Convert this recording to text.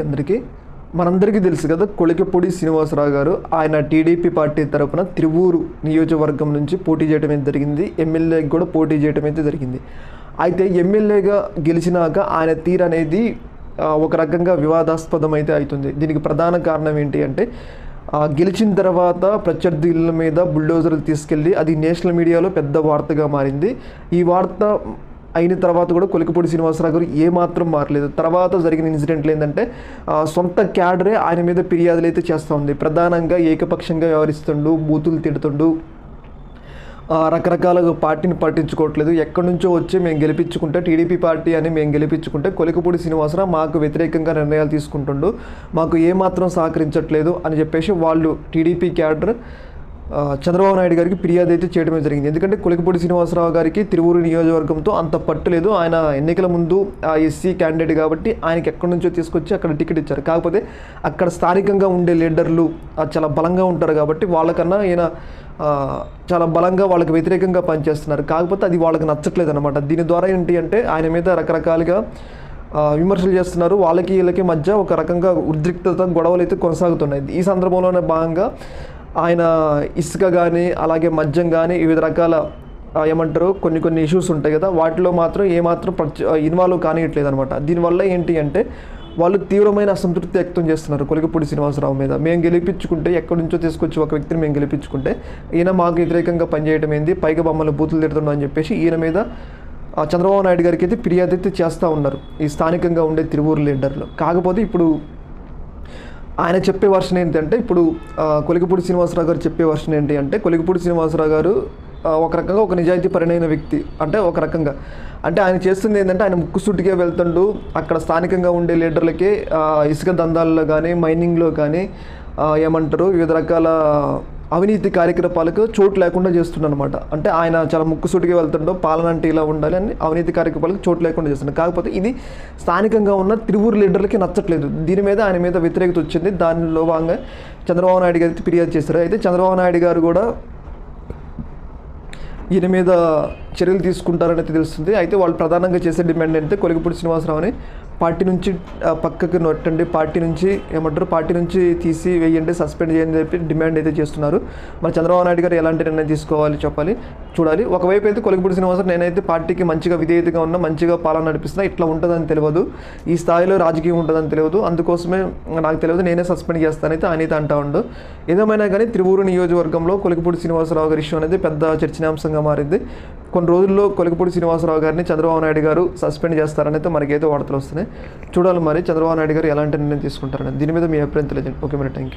అందరికీ మనందరికీ తెలుసు కదా కొలికపూడి శ్రీనివాసరావు గారు ఆయన టీడీపీ పార్టీ తరపున తిరువూరు నియోజకవర్గం నుంచి పోటీ చేయడం అయితే జరిగింది? ఎమ్మెల్యేకి కూడా పోటీ చేయడం అయితే జరిగింది. అయితే ఎమ్మెల్యేగా గెలిచినాక ఆయన తీరు అనేది ఒక రకంగా వివాదాస్పదం అయితే అవుతుంది. దీనికి ప్రధాన కారణం ఏంటి అంటే గెలిచిన తర్వాత ప్రత్యర్థుల మీద బుల్డోజర్లు తీసుకెళ్ళి అది నేషనల్ మీడియాలో పెద్ద వార్తగా మారింది. ఈ వార్త అయిన తర్వాత కూడా కొలికపూడి శ్రీనివాసరావు గారు ఏమాత్రం మారలేదు. తర్వాత జరిగిన ఇన్సిడెంట్లు ఏంటంటే సొంత క్యాడరే ఆయన మీద ఫిర్యాదులు అయితే చేస్తూ ఉంది. ప్రధానంగా ఏకపక్షంగా వ్యవహరిస్తుండు బూతులు తిడుతుండు. రకరకాల రకరకాలుగా పార్టీని పట్టించుకోవట్లేదు. ఎక్కడి నుంచో వచ్చి మేము గెలిపించుకుంటే టీడీపీ పార్టీ అని మేము గెలిపించుకుంటే కొలికపూడి శ్రీనివాసరావు మాకు వ్యతిరేకంగా నిర్ణయాలు తీసుకుంటుండు. మాకు ఏమాత్రం సహకరించట్లేదు అని చెప్పేసి వాళ్ళు టీడీపీ క్యాడర్ చంద్రబాబు నాయుడు గారికి ఫిర్యాదు అయితే చేయడమే జరిగింది. ఎందుకంటే కొలికపూడి శ్రీనివాసరావు గారికి తిరువూరు నియోజకవర్గంతో అంత పట్టలేదు ఆయన ఎన్నికల ముందు ఆ ఎస్సీ క్యాండిడేట్ కాబట్టి ఆయనకి ఎక్కడి నుంచో తీసుకొచ్చి అక్కడ టికెట్ ఇచ్చారు. కాకపోతే అక్కడ స్థానికంగా ఉండే లీడర్లు చాలా బలంగా ఉంటారు కాబట్టి వాళ్ళకన్నా ఈయన చాలా బలంగా వాళ్ళకి వ్యతిరేకంగా పనిచేస్తున్నారు. కాకపోతే అది వాళ్ళకి నచ్చట్లేదు అనమాట దీని ద్వారా ఏంటి అంటే ఆయన మీద రకరకాలుగా విమర్శలు చేస్తున్నారు. వాళ్ళకి వీళ్ళకి మధ్య ఒక రకంగా ఉద్రిక్తత గొడవలు అయితే కొనసాగుతున్నాయి. ఈ సందర్భంలోనే భాగంగా ఆయన ఇసుక కానీ అలాగే మద్యం కానీ వివిధ రకాల ఏమంటారు కొన్ని కొన్ని ఇష్యూస్ ఉంటాయి కదా వాటిలో మాత్రం ఏమాత్రం ఇన్వాల్వ్ కానియట్లేదు అనమాట దీనివల్ల ఏంటి అంటే వాళ్ళు తీవ్రమైన అసంతృప్తి వ్యక్తం చేస్తున్నారు కొలికపూడి శ్రీనివాసరావు మీద. మేము గెలిపించుకుంటే ఎక్కడి నుంచో తీసుకొచ్చి ఒక వ్యక్తిని మేము గెలిపించుకుంటే ఈయన మాకు వ్యతిరేకంగా పనిచేయడం ఏంది పైగా మమ్మల్ని బూతులు తిడుతున్నాం అని చెప్పేసి ఈయన మీద చంద్రబాబు నాయుడు గారికి అయితే ఫిర్యాదు అయితే చేస్తూ ఉన్నారు. ఈ స్థానికంగా ఉండే తిరువూరు లీడర్లు. కాకపోతే ఇప్పుడు ఆయన చెప్పే వర్షన్ ఏంటంటే ఇప్పుడు కొలిగిపూడి శ్రీనివాసరావు గారు చెప్పే వర్షన్ ఏంటి అంటే కొలికపూడి శ్రీనివాసరావు గారు ఒక రకంగా ఒక నిజాయితీ పరిణైన వ్యక్తి. అంటే ఒక రకంగా. అంటే ఆయన చేస్తుంది ఏంటంటే ఆయన ముక్కుసూటిగా వెళ్తుండు. అక్కడ స్థానికంగా ఉండే లీడర్లకి ఇసుక దందాల్లో కానీ మైనింగ్లో కానీ ఏమంటారు వివిధ రకాల అవినీతి కార్యకలాపాలకు చోటు లేకుండా చేస్తుండనమాట అంటే ఆయన చాలా ముక్కుసూటిగా వెళ్తుండో పాలన అంటే ఇలా ఉండాలి అని అవినీతి కార్యకలాపాలకు చోటు లేకుండా చేస్తున్నాడు కాకపోతే ఇది స్థానికంగా ఉన్న తిరువురు లీడర్లకి నచ్చట్లేదు. దీని మీద ఆయన మీద వ్యతిరేకత వచ్చింది. దానిలో భాగంగా చంద్రబాబు నాయుడు గారి ఫిర్యాదు చేశారు. అయితే చంద్రబాబు నాయుడు గారు కూడా ఈయన మీద చర్యలు తీసుకుంటారనేది తెలుస్తుంది. అయితే వాళ్ళు ప్రధానంగా చేసే డిమాండ్ ఏంటంటే కొలికపూడి శ్రీనివాసరావుని పార్టీ నుంచి పక్కకి నొట్టండి పార్టీ నుంచి ఏమంటారు పార్టీ నుంచి తీసి వేయండి సస్పెండ్ చేయండి చెప్పి డిమాండ్ అయితే చేస్తున్నారు. మరి చంద్రబాబు నాయుడు గారు ఎలాంటి నిర్ణయం తీసుకోవాలి చెప్పాలి? చూడాలి. ఒకవైపు అయితే కొలిగిపూడి శ్రీనివాసరావు నేనైతే పార్టీకి మంచిగా విధేయతగా ఉన్నా మంచిగా పాలన నడిపిస్తున్నా ఇట్లా ఉంటుందని తెలియదు. ఈ స్థాయిలో రాజకీయం ఉంటుందని తెలియదు. అందుకోసమే నాకు తెలియదు నేనే సస్పెండ్ చేస్తానైతే ఆయన అంటా ఉండు. ఏదేమైనా కానీ తిరువూరు నియోజకవర్గంలో కొలికపూడి శ్రీనివాసరావు గారి ఇష్యూ అనేది పెద్ద చర్చనీయాంశంగా మారింది. కొన్ని రోజుల్లో కొలికపూడి శ్రీనివాసరావు గారిని చంద్రబాబు నాయుడు గారు సస్పెండ్ చేస్తారనైతే అయితే మనకైతే వార్తలు వస్తున్నాయి. చూడాలి మరి చంద్రబాబు నాయుడు గారు ఎలాంటి నిర్ణయం తీసుకుంటారని. దీని మీద మీ అభిప్రాయం తెలియజేయండి. ఓకే మరి థ్యాంక్ యూ